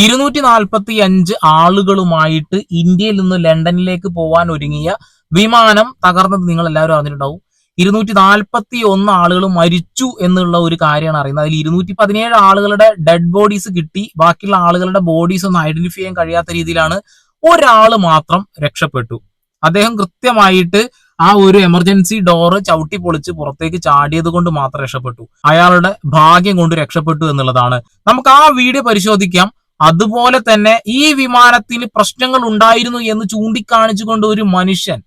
ഇരുന്നൂറ്റി നാൽപ്പത്തി അഞ്ച് ആളുകളുമായിട്ട് ഇന്ത്യയിൽ നിന്ന് ലണ്ടനിലേക്ക് പോവാൻ ഒരുങ്ങിയ വിമാനം തകർന്നത് നിങ്ങൾ എല്ലാവരും അറിഞ്ഞിട്ടുണ്ടാവും. ഇരുന്നൂറ്റി നാൽപ്പത്തി ഒന്ന് ആളുകൾ മരിച്ചു എന്നുള്ള ഒരു കാര്യമാണ് അറിയുന്നത്. അതിൽ ഇരുന്നൂറ്റി പതിനേഴ് ആളുകളുടെ ഡെഡ് ബോഡീസ് കിട്ടി. ബാക്കിയുള്ള ആളുകളുടെ ബോഡീസ് ഒന്നും ഐഡന്റിഫൈ ചെയ്യാൻ കഴിയാത്ത രീതിയിലാണ് ഒരാൾ മാത്രം രക്ഷപ്പെട്ടു. അദ്ദേഹം കൃത്യമായിട്ട് ആ ഒരു എമർജൻസി ഡോറ് ചവിട്ടി പൊളിച്ച് പുറത്തേക്ക് ചാടിയത് കൊണ്ട് മാത്രം രക്ഷപ്പെട്ടു. അയാളുടെ ഭാഗ്യം കൊണ്ട് രക്ഷപ്പെട്ടു എന്നുള്ളതാണ്. നമുക്ക് ആ വീഡിയോ പരിശോധിക്കാം. അതുപോലെ തന്നെ ഈ വിമാനത്തിന് പ്രശ്നങ്ങൾ ഉണ്ടായിരുന്നു എന്ന് ചൂണ്ടിക്കാണിച്ചുകൊണ്ട് ഒരു മനുഷ്യൻ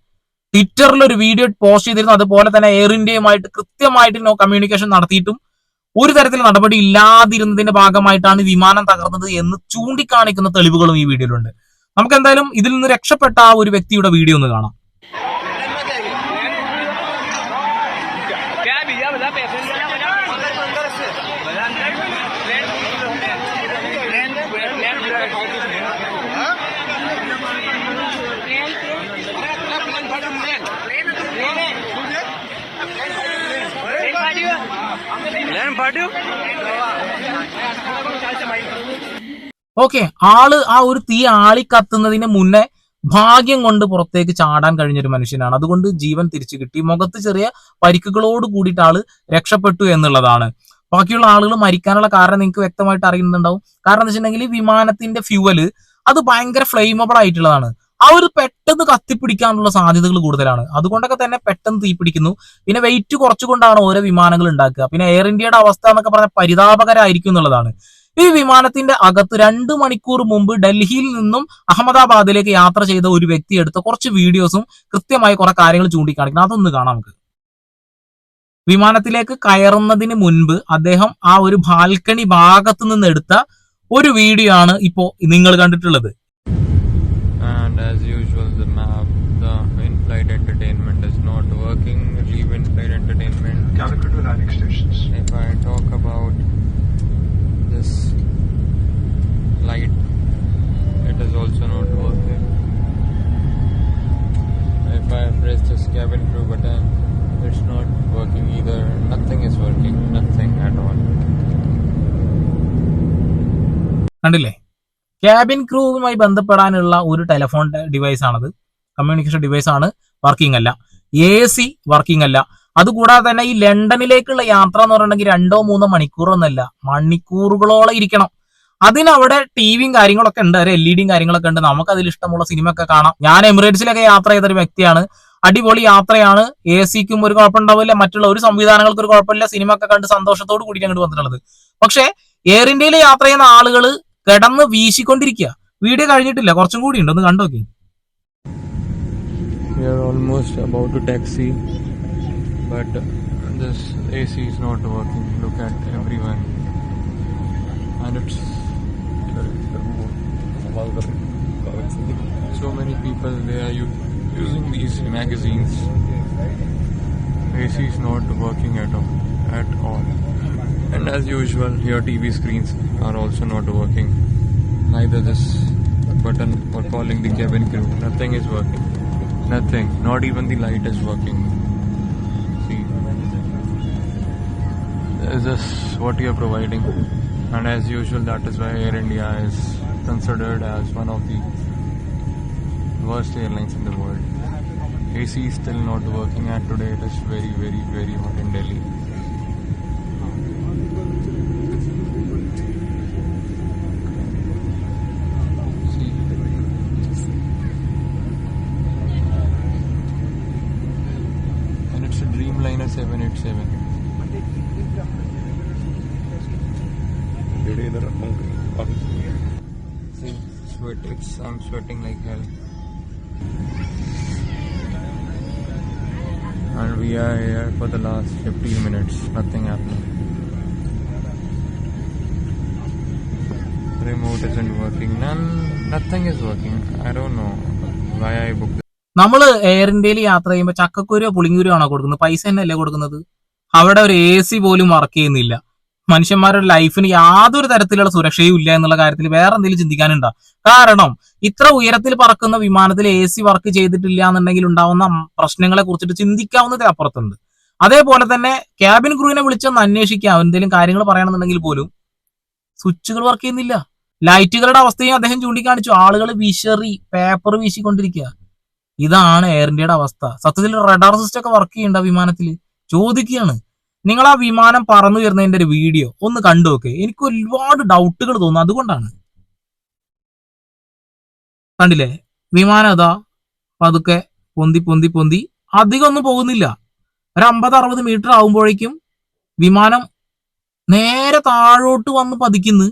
ട്വിറ്ററിൽ ഒരു വീഡിയോ പോസ്റ്റ് ചെയ്തിരുന്നു. അതുപോലെ തന്നെ എയർ ഇന്ത്യയുമായിട്ട് കൃത്യമായിട്ട് കമ്മ്യൂണിക്കേഷൻ നടത്തിയിട്ടും ഒരു തരത്തിൽ നടപടി ഇല്ലാതിരുന്നതിന്റെ ഭാഗമായിട്ടാണ് വിമാനം തകർന്നത് എന്ന് ചൂണ്ടിക്കാണിക്കുന്ന തെളിവുകളും ഈ വീഡിയോയിലുണ്ട്. നമുക്ക് എന്തായാലും ഇതിൽ നിന്ന് രക്ഷപ്പെട്ട ആ ഒരു വ്യക്തിയുടെ വീഡിയോ ഒന്ന് കാണാം. ഓക്കെ ആൾ ആ ഒരു തീ ആളി കത്തുന്നതിന് മുന്നേ ഭാഗ്യം കൊണ്ട് പുറത്തേക്ക് ചാടാൻ കഴിഞ്ഞൊരു മനുഷ്യനാണ്. അതുകൊണ്ട് ജീവൻ തിരിച്ചു കിട്ടി. മുഖത്ത് ചെറിയ പരിക്കുകളോട് കൂടിയിട്ട് ആൾ രക്ഷപ്പെട്ടു എന്നുള്ളതാണ്. ബാക്കിയുള്ള ആളുകൾ മരിക്കാനുള്ള കാരണം നിങ്ങൾക്ക് വ്യക്തമായിട്ട് അറിയുന്നുണ്ടാവും. കാരണം എന്താ വെച്ചിട്ടുണ്ടെങ്കിൽ വിമാനത്തിന്റെ ഫ്യൂവൽ അത് ഭയങ്കര ഫ്ലെയിമബിൾ ആയിട്ടുള്ളതാണ്. ആ ഒരു പെട്ടെന്ന് കത്തിപ്പിടിക്കാനുള്ള സാധ്യതകൾ കൂടുതലാണ്. അതുകൊണ്ടൊക്കെ തന്നെ പെട്ടെന്ന് തീപിടിക്കുന്നു പിന്നെ വെയിറ്റ് കുറച്ചുകൊണ്ടാണ് ഓരോ വിമാനങ്ങൾ ഉണ്ടാക്കുക. പിന്നെ എയർ ഇന്ത്യയുടെ അവസ്ഥ എന്നൊക്കെ പറഞ്ഞാൽ പരിതാപകരമായിരിക്കും എന്നുള്ളതാണ്. ഈ വിമാനത്തിന്റെ അകത്ത് രണ്ടു മണിക്കൂർ മുമ്പ് ഡൽഹിയിൽ നിന്നും അഹമ്മദാബാദിലേക്ക് യാത്ര ചെയ്ത ഒരു വ്യക്തി എടുത്ത കുറച്ച് വീഡിയോസും കൃത്യമായി കുറെ കാര്യങ്ങൾ ചൂണ്ടിക്കാണിക്കണം അതൊന്ന് കാണാം നമുക്ക്. വിമാനത്തിലേക്ക് കയറുന്നതിന് മുൻപ് അദ്ദേഹം ആ ഒരു ബാൽക്കണി ഭാഗത്ത് നിന്ന് എടുത്ത ഒരു വീഡിയോ ആണ് ഇപ്പോൾ നിങ്ങൾ കണ്ടിട്ടുള്ളത്. as usual the map the in-flight entertainment is not working leave in-flight entertainment Calicut to landing stations. if i talk about this light it is also not working if i press this cabin crew button it's not working either nothing is working nothing at all കണ്ടില്ലേ cabin ക്രൂവുമായി ബന്ധപ്പെടാനുള്ള ഒരു telephone device ആണത്. Communication device ആണ് working അല്ല. A C working അല്ല. അതുകൂടാതെ തന്നെ ഈ ലണ്ടനിലേക്കുള്ള യാത്ര എന്ന് പറഞ്ഞിട്ടുണ്ടെങ്കിൽ രണ്ടോ മൂന്നോ മണിക്കൂറൊന്നല്ല. മണിക്കൂറുകളോളം ഇരിക്കണം. അതിനവിടെ ടി വിയും കാര്യങ്ങളൊക്കെ ഉണ്ട്. ഒരു എൽ ഇ ഡിയും കാര്യങ്ങളൊക്കെ ഉണ്ട്. നമുക്ക് അതിൽ ഇഷ്ടമുള്ള സിനിമ ഒക്കെ കാണാം. ഞാൻ എമിറേറ്റ്സിലൊക്കെ യാത്ര ചെയ്തൊരു വ്യക്തിയാണ്. അടിപൊളി യാത്രയാണ്. എ സിക്കും ഒരു കുഴപ്പമുണ്ടാവില്ല. മറ്റുള്ള ഒരു സംവിധാനങ്ങൾക്ക് ഒരു കുഴപ്പമില്ല. സിനിമ ഒക്കെ കണ്ട് സന്തോഷത്തോട് കൂടി അങ്ങോട്ട് വന്നിട്ടുള്ളത്. പക്ഷേ എയർ ഇന്ത്യയിൽ യാത്ര ചെയ്യുന്ന ആളുകൾ കിടന്ന് വീശിക്കൊണ്ടിരിക്കുക വീഡിയോ കഴിഞ്ഞിട്ടില്ല കുറച്ചും കൂടി ഉണ്ട് ഒന്ന് കണ്ടോക്കി We are almost about to taxi, but this AC is not working. Look at everyone, and it's so many people they are u- using these magazines. AC is not working at all, at all. And as usual, your TV screens are also not working. Neither this button for calling the cabin crew. Nothing is working. Nothing. Not even the light is working. See. Is this what you are providing? And as usual, that is why Air India is considered as one of the worst airlines in the world. AC is still not working, and today it is very, very, very hot in Delhi. Dreamliner 787. See, sweat. It's I'm sweating like hell. And we are here for the last 15 minutes. Nothing happening. Remote isn't working. None. Nothing is working. I don't know why I booked. നമ്മൾ air ഇന്ത്യയിൽ യാത്ര ചെയ്യുമ്പോൾ ചക്കക്കുരോ പുളിങ്കുരോ ആണോ കൊടുക്കുന്നത്? പൈസ തന്നെയല്ലേ കൊടുക്കുന്നത്? അവിടെ ഒരു എ സി പോലും വർക്ക് ചെയ്യുന്നില്ല. മനുഷ്യന്മാരുടെ ലൈഫിന് യാതൊരു തരത്തിലുള്ള സുരക്ഷയും ഇല്ല എന്നുള്ള കാര്യത്തിൽ വേറെ എന്തെങ്കിലും ചിന്തിക്കാനുണ്ടോ? കാരണം ഇത്ര ഉയരത്തിൽ പറക്കുന്ന വിമാനത്തിൽ എ സി വർക്ക് ചെയ്തിട്ടില്ല എന്നുണ്ടെങ്കിൽ ഉണ്ടാവുന്ന പ്രശ്നങ്ങളെ കുറിച്ചിട്ട് ചിന്തിക്കാവുന്നതിൽ അപ്പുറത്തുണ്ട്. അതേപോലെ തന്നെ ക്യാബിൻ ക്രൂവിനെ വിളിച്ചൊന്ന് അന്വേഷിക്കാം. എന്തെങ്കിലും കാര്യങ്ങൾ പറയണമെന്നുണ്ടെങ്കിൽ പോലും. സ്വിച്ചുകൾ വർക്ക് ചെയ്യുന്നില്ല. ലൈറ്റുകളുടെ അവസ്ഥയും അദ്ദേഹം ചൂണ്ടിക്കാണിച്ചു. ആളുകൾ വിശറി പേപ്പർ വീശിക്കൊണ്ടിരിക്കുക ഇതാണ് എയർ ഇന്ത്യയുടെ അവസ്ഥ. സത്യത്തിൽ റഡാർ സിസ്റ്റം ഒക്കെ വർക്ക് ചെയ്യണ്ട വിമാനത്തിൽ ചോദിക്കുകയാണ്. നിങ്ങൾ ആ വിമാനം പറന്നു വരുന്നതിന്റെ ഒരു വീഡിയോ ഒന്ന് കണ്ടു നോക്ക്. എനിക്ക് ഒരുപാട് ഡൗട്ടുകൾ തോന്നുന്നു. അതുകൊണ്ടാണ്. കണ്ടില്ലേ? വിമാനം അതാ പതുക്കെ പൊന്തി പൊന്തി പൊന്തി അധികം ഒന്നും പോകുന്നില്ല. ഒരു അമ്പത് അറുപത് മീറ്റർ ആകുമ്പോഴേക്കും വിമാനം നേരെ താഴോട്ട് വന്ന് പതിക്കുന്നു.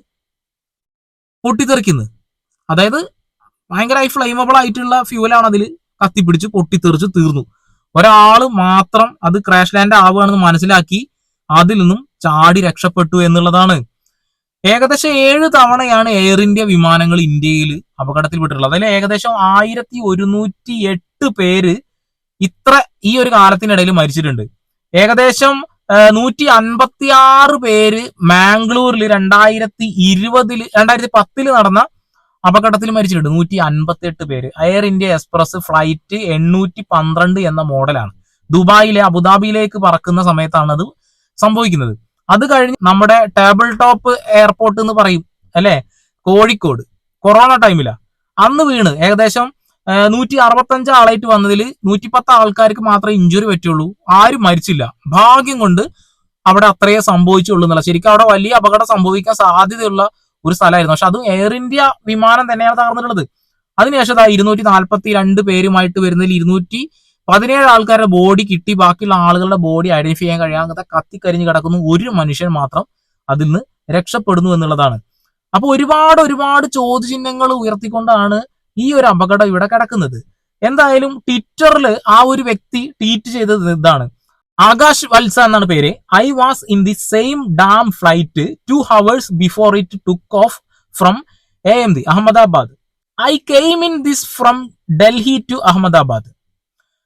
പൊട്ടിത്തെറിക്കുന്നു. അതായത് ഭയങ്കരമായി ഫ്ലെയിമബിൾ ആയിട്ടുള്ള ഫ്യൂലാണ് അതിൽ കത്തിപ്പിടിച്ച് പൊട്ടിത്തെറിച്ച് തീർന്നു. ഒരാൾ മാത്രം അത് ക്രാഷ് ലാൻഡ് ആവുകയാണെന്ന് മനസ്സിലാക്കി അതിൽ നിന്നും ചാടി രക്ഷപ്പെട്ടു എന്നുള്ളതാണ്. ഏകദേശം ഏഴ് തവണയാണ് എയർ ഇന്ത്യ വിമാനങ്ങൾ ഇന്ത്യയിൽ അപകടത്തിൽപ്പെട്ടിട്ടുള്ളത്. അതിൽ ഏകദേശം ആയിരത്തി ഒരുന്നൂറ്റി എട്ട് പേര് ഇത്ര ഈ ഒരു കാലത്തിനിടയിൽ മരിച്ചിട്ടുണ്ട്. ഏകദേശം നൂറ്റി അൻപത്തി ആറ് പേര് മാംഗ്ലൂരിൽ രണ്ടായിരത്തി ഇരുപതിൽ രണ്ടായിരത്തി പത്തിൽ നടന്ന അപകടത്തിൽ മരിച്ചിട്ടുണ്ട്. നൂറ്റി അൻപത്തി എട്ട് പേര്. എയർ ഇന്ത്യ എക്സ്പ്രസ് ഫ്ലൈറ്റ് എണ്ണൂറ്റി പന്ത്രണ്ട് എന്ന മോഡലാണ്. ദുബായിലെ അബുദാബിയിലേക്ക് പറക്കുന്ന സമയത്താണ് അത് സംഭവിക്കുന്നത്. അത് കഴിഞ്ഞ് നമ്മുടെ ടേബിൾ ടോപ്പ് എയർപോർട്ട് എന്ന് പറയും അല്ലെ? കോഴിക്കോട്. കൊറോണ ടൈമില അന്ന് വീണ്. ഏകദേശം നൂറ്റി അറുപത്തഞ്ച് ആളായിട്ട് വന്നതിൽ നൂറ്റി പത്ത് ആൾക്കാർക്ക് മാത്രമേ ഇഞ്ചുറി പറ്റുള്ളൂ. ആരും മരിച്ചില്ല. ഭാഗ്യം കൊണ്ട് അവിടെ അത്രയേ സംഭവിച്ചുള്ളൂ എന്നുള്ള. ശരിക്കും അവിടെ വലിയ അപകടം സംഭവിക്കാൻ സാധ്യതയുള്ള ഒരു സ്ഥലമായിരുന്നു. പക്ഷെ അതും എയർ ഇന്ത്യ വിമാനം തന്നെയാണ് തകർന്നിട്ടുള്ളത്. അതിനുശേഷം ഇരുന്നൂറ്റി നാൽപ്പത്തി രണ്ട് പേരുമായിട്ട് വരുന്നതിൽ ഇരുന്നൂറ്റി പതിനേഴ് ആൾക്കാരുടെ ബോഡി കിട്ടി. ബാക്കിയുള്ള ആളുകളുടെ ബോഡി ഐഡന്റിഫൈ ചെയ്യാൻ കഴിയാതെ കത്തിക്കരിഞ്ഞ് കിടക്കുന്നു. ഒരു മനുഷ്യൻ മാത്രം അതിൽ നിന്ന് രക്ഷപ്പെടുന്നു എന്നുള്ളതാണ്. അപ്പൊ ഒരുപാട് ഒരുപാട് ചോദ്യചിഹ്നങ്ങൾ ഉയർത്തിക്കൊണ്ടാണ് ഈ ഒരു അപകടം ഇവിടെ കിടക്കുന്നത്. എന്തായാലും ട്വിറ്ററിൽ ആ ഒരു വ്യക്തി ട്വീറ്റ് ചെയ്തത് ഇതാണ്. ആകാശ് വത്സ എന്നാണ് പേര്. I was in the same damn flight two hours before it took off from A M the Ahmedabad I came in this from Delhi to Ahmedabad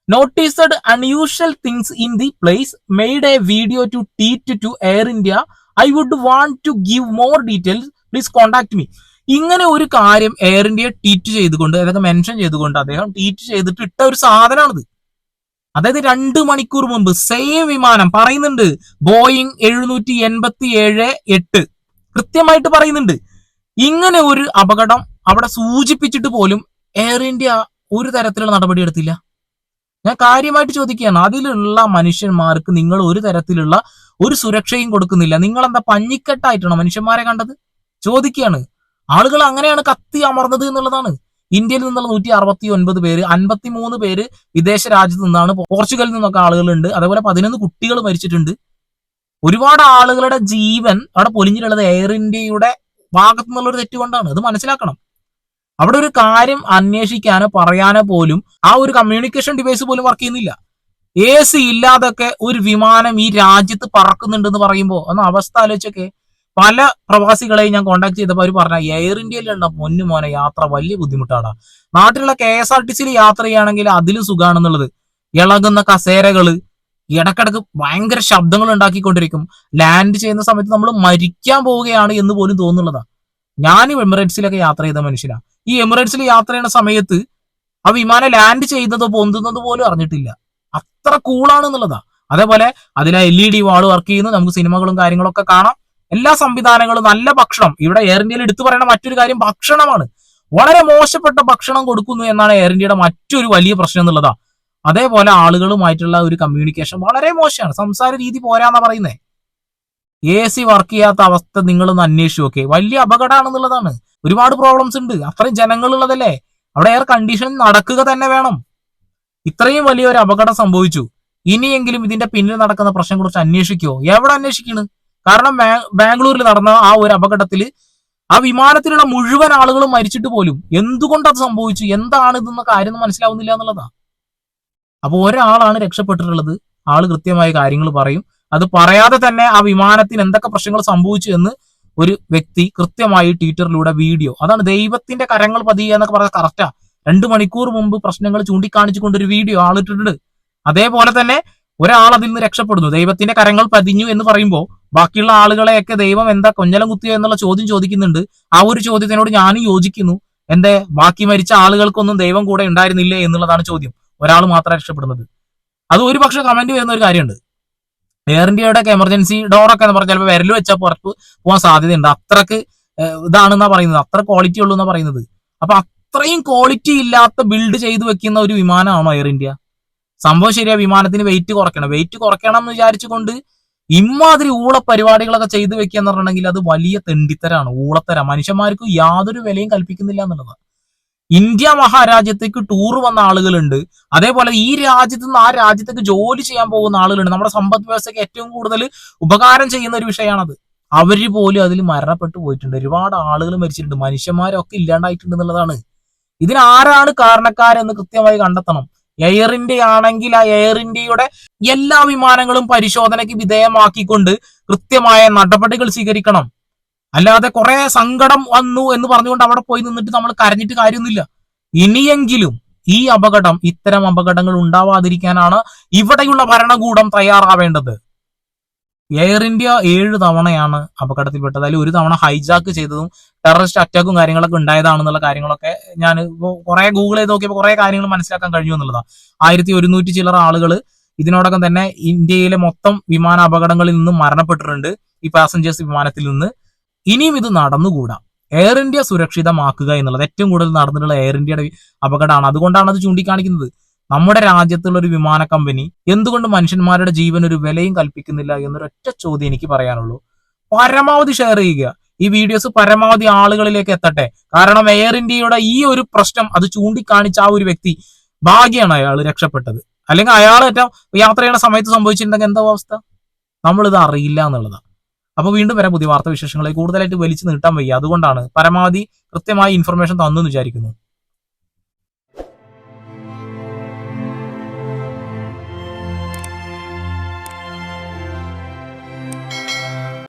noticed unusual things in the place made a video to tweet to Air India I would want to give more details please contact me ഇങ്ങനെ ഒരു കാര്യം air India tweet ചെയ്തുകൊണ്ട് അതൊക്കെ mention ചെയ്തുകൊണ്ട് അദ്ദേഹം tweet ചെയ്തിട്ട് ഇട്ട ഒരു സാധനമാണിത് അതായത് രണ്ട് മണിക്കൂർ മുമ്പ് സെയിം വിമാനം പറയുന്നുണ്ട് ബോയിങ് എഴുന്നൂറ്റി എൺപത്തി ഏഴ് എട്ട്. കൃത്യമായിട്ട് പറയുന്നുണ്ട്. ഇങ്ങനെ ഒരു അപകടം അവിടെ സൂചിപ്പിച്ചിട്ട് പോലും എയർ ഇന്ത്യ ഒരു തരത്തിലുള്ള നടപടി എടുത്തില്ല. ഞാൻ കാര്യമായിട്ട് ചോദിക്കുകയാണ്. അതിലുള്ള മനുഷ്യന്മാർക്ക് നിങ്ങൾ ഒരു തരത്തിലുള്ള ഒരു സുരക്ഷയും കൊടുക്കുന്നില്ല. നിങ്ങൾ എന്താ പഞ്ഞിക്കെട്ടായിട്ടാണോ മനുഷ്യന്മാരെ കണ്ടത്? ചോദിക്കുകയാണ്. ആളുകൾ അങ്ങനെയാണ് കത്തി അമർന്നത് എന്നുള്ളതാണ്. ഇന്ത്യയിൽ നിന്നുള്ള നൂറ്റി അറുപത്തി ഒൻപത് പേര് അൻപത്തി മൂന്ന് പേര് വിദേശ രാജ്യത്ത് നിന്നാണ് പോർച്ചുഗലിൽ നിന്നൊക്കെ ആളുകളുണ്ട്. അതേപോലെ പതിനൊന്ന് കുട്ടികൾ മരിച്ചിട്ടുണ്ട്. ഒരുപാട് ആളുകളുടെ ജീവൻ അവിടെ പൊലിഞ്ഞിട്ടുള്ളത് എയർ ഇന്ത്യയുടെ ഭാഗത്തു നിന്നുള്ള ഒരു തെറ്റ് കൊണ്ടാണ്. അത് മനസ്സിലാക്കണം. അവിടെ ഒരു കാര്യം അന്വേഷിക്കാനോ പറയാനോ പോലും ആ ഒരു കമ്മ്യൂണിക്കേഷൻ ഡിവൈസ് പോലും വർക്ക് ചെയ്യുന്നില്ല. എ സി ഇല്ലാതൊക്കെ ഒരു വിമാനം ഈ രാജ്യത്ത് പറക്കുന്നുണ്ടെന്ന് പറയുമ്പോൾ ഒന്ന് അവസ്ഥ ആലോചിച്ചൊക്കെ. പല പ്രവാസികളെയും ഞാൻ കോൺടാക്ട് ചെയ്തപ്പോൾ അവർ പറഞ്ഞ എയർ ഇന്ത്യയിലുള്ള പൊന്നു മോനെ യാത്ര വലിയ ബുദ്ധിമുട്ടാണ് നാട്ടിലുള്ള കെ എസ് ആർ ടി സിയിൽ യാത്ര ചെയ്യുകയാണെങ്കിൽ അതിലും സുഖമാണെന്നുള്ളത് ഇളകുന്ന കസേരകൾ ഇടക്കിടക്ക് ഭയങ്കര ശബ്ദങ്ങൾ ഉണ്ടാക്കിക്കൊണ്ടിരിക്കും. ലാൻഡ് ചെയ്യുന്ന സമയത്ത് നമ്മൾ മരിക്കാൻ പോവുകയാണ് എന്ന് പോലും തോന്നുന്നുള്ളതാ ഞാൻ എമിറേറ്റ്സിലൊക്കെ യാത്ര ചെയ്ത മനുഷ്യനാണ് ഈ എമിറേറ്റ്സിൽ യാത്ര ചെയ്യുന്ന സമയത്ത് ആ വിമാനം ലാൻഡ് ചെയ്യുന്നതോ പൊന്തുന്നതോ പോലും അറിഞ്ഞിട്ടില്ല. അത്ര കൂളാണെന്നുള്ളതാ അതേപോലെ അതിലെ L E D wall work ചെയ്യുന്നു. നമുക്ക് സിനിമകളും കാര്യങ്ങളൊക്കെ കാണാം. എല്ലാ സംവിധാനങ്ങളും നല്ല ഭക്ഷണം. ഇവിടെ എയർ ഇന്ത്യയിൽ എടുത്തു പറയുന്ന മറ്റൊരു കാര്യം ഭക്ഷണമാണ്. വളരെ മോശപ്പെട്ട ഭക്ഷണം കൊടുക്കുന്നു എന്നാണ് എയർ ഇന്ത്യയുടെ മറ്റൊരു വലിയ പ്രശ്നം എന്നുള്ളതാ. അതേപോലെ ആളുകളുമായിട്ടുള്ള ഒരു കമ്മ്യൂണിക്കേഷൻ വളരെ മോശമാണ്. സംസാര രീതി പോരാന്നാ പറയുന്നത് എ സി വർക്ക് ചെയ്യാത്ത അവസ്ഥ നിങ്ങളൊന്ന് അന്വേഷിച്ചു നോക്കെ വലിയ അപകടമാണെന്നുള്ളതാണ്. ഒരുപാട് പ്രോബ്ലംസ് ഉണ്ട്. അത്രയും ജനങ്ങളുള്ളതല്ലേ? അവിടെ എയർ കണ്ടീഷൻ നടക്കുക തന്നെ വേണം. ഇത്രയും വലിയൊരു അപകടം സംഭവിച്ചു. ഇനിയെങ്കിലും ഇതിന്റെ പിന്നിൽ നടക്കുന്ന പ്രശ്നം കുറിച്ച് അന്വേഷിക്കുമോ എവിടെ അന്വേഷിക്കുന്നു കാരണം ബാംഗ്ലൂരിൽ നടന്ന ആ ഒരു അപകടത്തിൽ ആ വിമാനത്തിലുള്ള മുഴുവൻ ആളുകളും മരിച്ചിട്ട് പോലും എന്തുകൊണ്ട് അത് സംഭവിച്ചു? എന്താണ് ഇതെന്ന കാര്യം മനസ്സിലാവുന്നില്ല എന്നുള്ളതാ. അപ്പൊ ഒരാളാണ് രക്ഷപ്പെട്ടിട്ടുള്ളത്. ആൾ കൃത്യമായ കാര്യങ്ങൾ പറയും. അത് പറയാതെ തന്നെ ആ വിമാനത്തിന് എന്തൊക്കെ പ്രശ്നങ്ങൾ സംഭവിച്ചു എന്ന് ഒരു വ്യക്തി കൃത്യമായി ട്വിറ്ററിലൂടെ വീഡിയോ അതാണ് ദൈവത്തിന്റെ കരങ്ങൾ പതിയുക എന്നൊക്കെ പറയാൻ കറക്റ്റാ രണ്ടു മണിക്കൂർ മുമ്പ് പ്രശ്നങ്ങൾ ചൂണ്ടിക്കാണിച്ചുകൊണ്ട് ഒരു വീഡിയോ ആളിട്ടിട്ടുണ്ട്. അതേപോലെ തന്നെ ഒരാൾ അതിൽ നിന്ന് രക്ഷപ്പെടുന്നു. ദൈവത്തിന്റെ കരങ്ങൾ പതിഞ്ഞു എന്ന് പറയുമ്പോൾ ബാക്കിയുള്ള ആളുകളെയൊക്കെ ദൈവം എന്താ കൊഞ്ഞലം കുത്തിയോ എന്നുള്ള ചോദ്യം ചോദിക്കുന്നുണ്ട്. ആ ഒരു ചോദ്യത്തിനോട് ഞാനും യോജിക്കുന്നു. എന്റെ ബാക്കി മരിച്ച ആളുകൾക്കൊന്നും ദൈവം കൂടെ ഉണ്ടായിരുന്നില്ലേ എന്നുള്ളതാണ് ചോദ്യം. ഒരാൾ മാത്രം രക്ഷപ്പെടുന്നത്. അത് ഒരു പക്ഷെ കമന്റ് വരുന്ന ഒരു കാര്യമുണ്ട്. എയർ ഇന്ത്യയുടെ എമർജൻസി ഡോറൊക്കെ എന്ന് പറഞ്ഞാൽ ചിലപ്പോൾ വിരൽ വെച്ചാൽ പുറത്ത് പോകാൻ സാധ്യതയുണ്ട്. അത്രയ്ക്ക് ഇതാണെന്നാ പറയുന്നത്. അത്ര ക്വാളിറ്റി ഉള്ളൂ എന്നാ പറയുന്നത്. അപ്പൊ അത്രയും ക്വാളിറ്റി ഇല്ലാത്ത ബിൽഡ് ചെയ്ത് വെക്കുന്ന ഒരു വിമാനമാണോ എയർ ഇന്ത്യ സംഭവം ശരിയാ വിമാനത്തിന് വെയിറ്റ് കുറയ്ക്കണം. വെയിറ്റ് കുറയ്ക്കണം എന്ന് വിചാരിച്ചുകൊണ്ട് ഇമാതിരി ഊള പരിപാടികളൊക്കെ ചെയ്തു വെക്കുക എന്ന് പറഞ്ഞിട്ടുണ്ടെങ്കിൽ അത് വലിയ തെണ്ടിത്തരാണ്. ഊളത്തര. മനുഷ്യന്മാർക്ക് യാതൊരു വിലയും കൽപ്പിക്കുന്നില്ല എന്നുള്ളത്. ഇന്ത്യ മഹാരാജ്യത്തേക്ക് ടൂർ വന്ന ആളുകളുണ്ട്. അതേപോലെ ഈ രാജ്യത്ത് നിന്ന് ആ രാജ്യത്തേക്ക് ജോലി ചെയ്യാൻ പോകുന്ന ആളുകളുണ്ട്. നമ്മുടെ സമ്പദ് വ്യവസ്ഥയ്ക്ക് ഏറ്റവും കൂടുതൽ ഉപകാരം ചെയ്യുന്ന ഒരു വിഷയമാണത് അവർ പോലും അതിൽ മരണപ്പെട്ടു പോയിട്ടുണ്ട്. ഒരുപാട് ആളുകൾ മരിച്ചിട്ടുണ്ട്. മനുഷ്യന്മാരൊക്കെ ഇല്ലാണ്ടായിട്ടുണ്ട് എന്നുള്ളതാണ്. ഇതിനാരാണ് കാരണക്കാരെന്ന് കൃത്യമായി കണ്ടെത്തണം. എയർ ഇന്ത്യ ആണെങ്കിൽ ആ എയർ ഇന്ത്യയുടെ എല്ലാ വിമാനങ്ങളും പരിശോധനയ്ക്ക് വിധേയമാക്കിക്കൊണ്ട് കൃത്യമായ നടപടികൾ സ്വീകരിക്കണം. അല്ലാതെ കുറെ സങ്കടം വന്നു എന്ന് പറഞ്ഞുകൊണ്ട് അവിടെ പോയി നിന്നിട്ട് നമ്മൾ കരഞ്ഞിട്ട് കാര്യമൊന്നുമില്ല. ഇനിയെങ്കിലും ഈ അപകടം ഇത്തരം അപകടങ്ങൾ ഉണ്ടാവാതിരിക്കാനാണ് ഇവിടെയുള്ള ഭരണകൂടം തയ്യാറാവേണ്ടത്. എയർ ഇന്ത്യ ഏഴ് തവണയാണ് അപകടത്തിൽപ്പെട്ടത്. അതിൽ ഒരു തവണ ഹൈജാക്ക് ചെയ്തതും ടെററിസ്റ്റ് അറ്റാക്കും കാര്യങ്ങളൊക്കെ ഉണ്ടായതാണെന്നുള്ള കാര്യങ്ങളൊക്കെ ഞാൻ കുറെ ഗൂഗിൾ ചെയ്ത് നോക്കിയപ്പോൾ കുറെ കാര്യങ്ങൾ മനസ്സിലാക്കാൻ കഴിഞ്ഞു എന്നുള്ളതാണ് ആയിരത്തി ഒരുന്നൂറ്റി ചില്ലറ ആളുകൾ ഇതിനോടകം തന്നെ ഇന്ത്യയിലെ മൊത്തം വിമാന അപകടങ്ങളിൽ നിന്നും മരണപ്പെട്ടിട്ടുണ്ട് ഈ പാസഞ്ചേഴ്സ് വിമാനത്തിൽ നിന്ന്. ഇനിയും ഇത് നടന്നുകൂടാ. എയർ ഇന്ത്യ സുരക്ഷിതമാക്കുക എന്നുള്ളത് ഏറ്റവും കൂടുതൽ നടന്നിട്ടുള്ള എയർ ഇന്ത്യയുടെ അപകടമാണ്. അതുകൊണ്ടാണ് അത് ചൂണ്ടിക്കാണിക്കുന്നത്. നമ്മുടെ രാജ്യത്തുള്ള ഒരു വിമാന കമ്പനി എന്തുകൊണ്ട് മനുഷ്യന്മാരുടെ ജീവൻ ഒരു വിലയും കൽപ്പിക്കുന്നില്ല എന്നൊരൊറ്റ ചോദ്യം എനിക്ക് പറയാനുള്ളൂ. പരമാവധി ഷെയർ ചെയ്യുക. ഈ വീഡിയോസ് പരമാവധി ആളുകളിലേക്ക് എത്തട്ടെ. കാരണം എയർ ഇന്ത്യയുടെ ഈ ഒരു പ്രശ്നം അത് ചൂണ്ടിക്കാണിച്ച ആ ഒരു വ്യക്തി ഭാഗ്യമാണ് അയാൾ രക്ഷപ്പെട്ടത്. അല്ലെങ്കിൽ അയാൾ ഏറ്റവും യാത്ര ചെയ്യുന്ന സമയത്ത് സംഭവിച്ചിട്ടുണ്ടെങ്കിൽ എന്താ അവസ്ഥ? നമ്മളിത് അറിയില്ല എന്നുള്ളതാണ്. അപ്പൊ വീണ്ടും വരാം പുതിയ വാർത്താ വിശേഷങ്ങളെ കൂടുതലായിട്ട് വലിച്ചു നീട്ടാൻ വയ്യ. അതുകൊണ്ടാണ് പരമാവധി കൃത്യമായി ഇൻഫർമേഷൻ തന്നു എന്ന് വിചാരിക്കുന്നു.